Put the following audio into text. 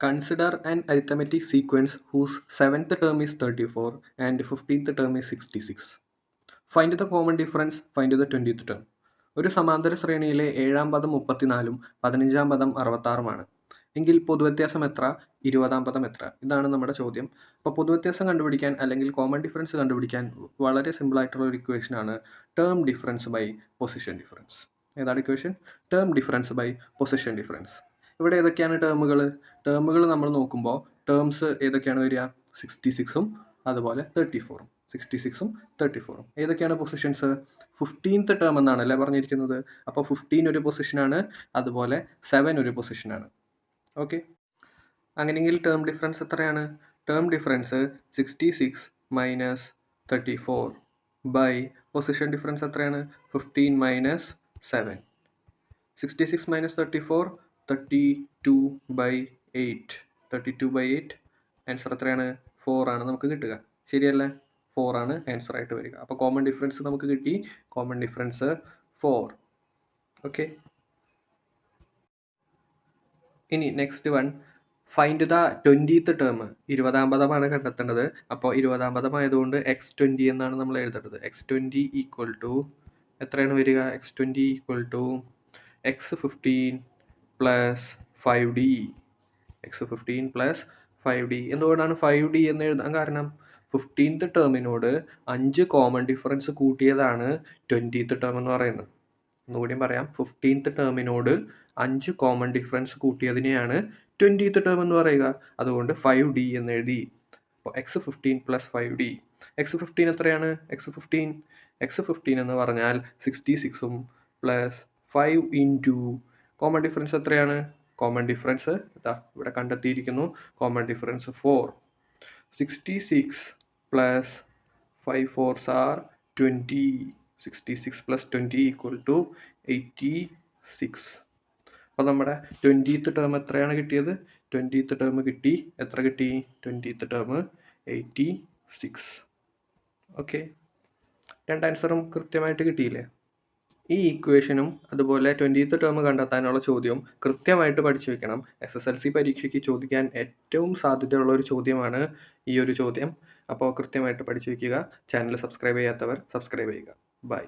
Consider an arithmetic sequence whose seventh term is 34 and 15th term is 66. Find the common difference, find the 20th term. ഒരു സമാന്തര ശ്രേണിയിലെ ഏഴാം പദം മുപ്പത്തിനാലും പതിനഞ്ചാം പദം അറുപത്താറുമാണ്. എങ്കിൽ പൊതുവ്യത്യാസം എത്ര? ഇരുപതാം പദം എത്ര? ഇതാണ് നമ്മുടെ ചോദ്യം. അപ്പോൾ പൊതുവ്യത്യാസം കണ്ടുപിടിക്കാൻ അല്ലെങ്കിൽ കോമൺ ഡിഫറൻസ് കണ്ടുപിടിക്കാൻ വളരെ സിമ്പിൾ ആയിട്ടുള്ള ഒരു ഇക്വേഷനാണ് term difference by position difference ഏതാണ് equation term difference by position difference ഇവിടെ ഏതൊക്കെയാണ് ടേമുകൾ ടേമുകൾ നമ്മൾ നോക്കുമ്പോൾ ടേംസ് ഏതൊക്കെയാണ് വരിക? സിക്സ്റ്റി സിക്സും അതുപോലെ തേർട്ടി ഫോറും സിക്സ്റ്റി സിക്സും തേർട്ടി ഫോറും ഏതൊക്കെയാണ് പൊസിഷൻസ് ഫിഫ്റ്റീൻത്ത് ടേം എന്നാണ് അല്ലേ പറഞ്ഞിരിക്കുന്നത്? അപ്പോൾ ഫിഫ്റ്റീൻ ഒരു പൊസിഷനാണ് അതുപോലെ സെവൻ ഒരു പൊസിഷനാണ് ഓക്കെ അങ്ങനെയെങ്കിൽ ടേം ഡിഫറൻസ് എത്രയാണ്? Term difference sixty six minus thirty four by position difference എത്രയാണ്? Fifteen minus seven sixty six minus thirty four thirty by eight thirty two by eight answer എത്രയാണ്? Four ആണ് നമുക്ക് കിട്ടുക. ശരിയല്ലേ? ഫോർ ആണ് answer ആയിട്ട് വരിക. അപ്പോൾ കോമൺ ഡിഫറൻസ് നമുക്ക് കിട്ടി. കോമൺ ഡിഫറൻസ് ഫോർ ഓക്കെ ഇനി next one find the twentieth term ഇരുപതാം പദമാണ് കണ്ടെത്തേണ്ടത്. അപ്പോൾ ഇരുപതാം പദം ആയതുകൊണ്ട് എക്സ് ട്വന്റി എന്നാണ് നമ്മൾ എഴുതേണ്ടത്. എക്സ് ട്വന്റി ഈക്വൽ ടു എത്രയാണ് വരിക? X twenty equal to X fifteen plus five D X fifteen plus five D എന്തുകൊണ്ടാണ് ഫൈവ് ഡി എന്ന് എഴുതാൻ കാരണം? ഫിഫ്റ്റീൻത്ത് ടേമിനോട് അഞ്ച് കോമൺ ഡിഫറൻസ് കൂട്ടിയതാണ് ട്വന്റീത്ത് ടേം എന്ന് പറയുന്നത്. ഒന്നുകൂടിയും പറയാം. ഫിഫ്റ്റീൻത്ത് ടേമിനോട് അഞ്ച് കോമൺ ഡിഫറൻസ് കൂട്ടിയതിനെയാണ് ട്വന്റീത്ത് ടേം എന്ന് പറയുക. അതുകൊണ്ട് ഫൈവ് ഡി എന്ന് എഴുതി. അപ്പോൾ X fifteen plus five D X fifteen എത്രയാണ്? എക്സ് ഫിഫ്റ്റീൻ എക്സ് ഫിഫ്റ്റീൻ എന്ന് പറഞ്ഞാൽ സിക്സ്റ്റി സിക്സും plus five into common difference എത്രയാണ്? കോമൺ ഡിഫറൻസ് ഇതാ ഇവിടെ കണ്ടെത്തിയിരിക്കുന്നു. Common difference four sixty six plus five fours are twenty sixty six plus twenty equal to eighty six അപ്പോൾ നമ്മുടെ ട്വന്റീത്ത് ടേം എത്രയാണ് കിട്ടിയത്? ട്വന്റീത്ത് ടേം കിട്ടി. എത്ര കിട്ടി? Twentieth term eighty six okay രണ്ട് ആൻസറും കൃത്യമായിട്ട് കിട്ടിയില്ലേ? ഈ ഇക്വേഷനും അതുപോലെ ട്വന്റീത്ത് ടേം കണ്ടെത്താനുള്ള ചോദ്യവും കൃത്യമായിട്ട് പഠിച്ചു വെക്കണം. എസ് എസ് എൽ സി പരീക്ഷയ്ക്ക് ചോദിക്കാൻ ഏറ്റവും സാധ്യതയുള്ള ഒരു ചോദ്യമാണ് ഈ ഒരു ചോദ്യം. അപ്പോൾ കൃത്യമായിട്ട് പഠിച്ചു വയ്ക്കുക ചാനൽ സബ്സ്ക്രൈബ് ചെയ്യാത്തവർ സബ്സ്ക്രൈബ് ചെയ്യുക. ബൈ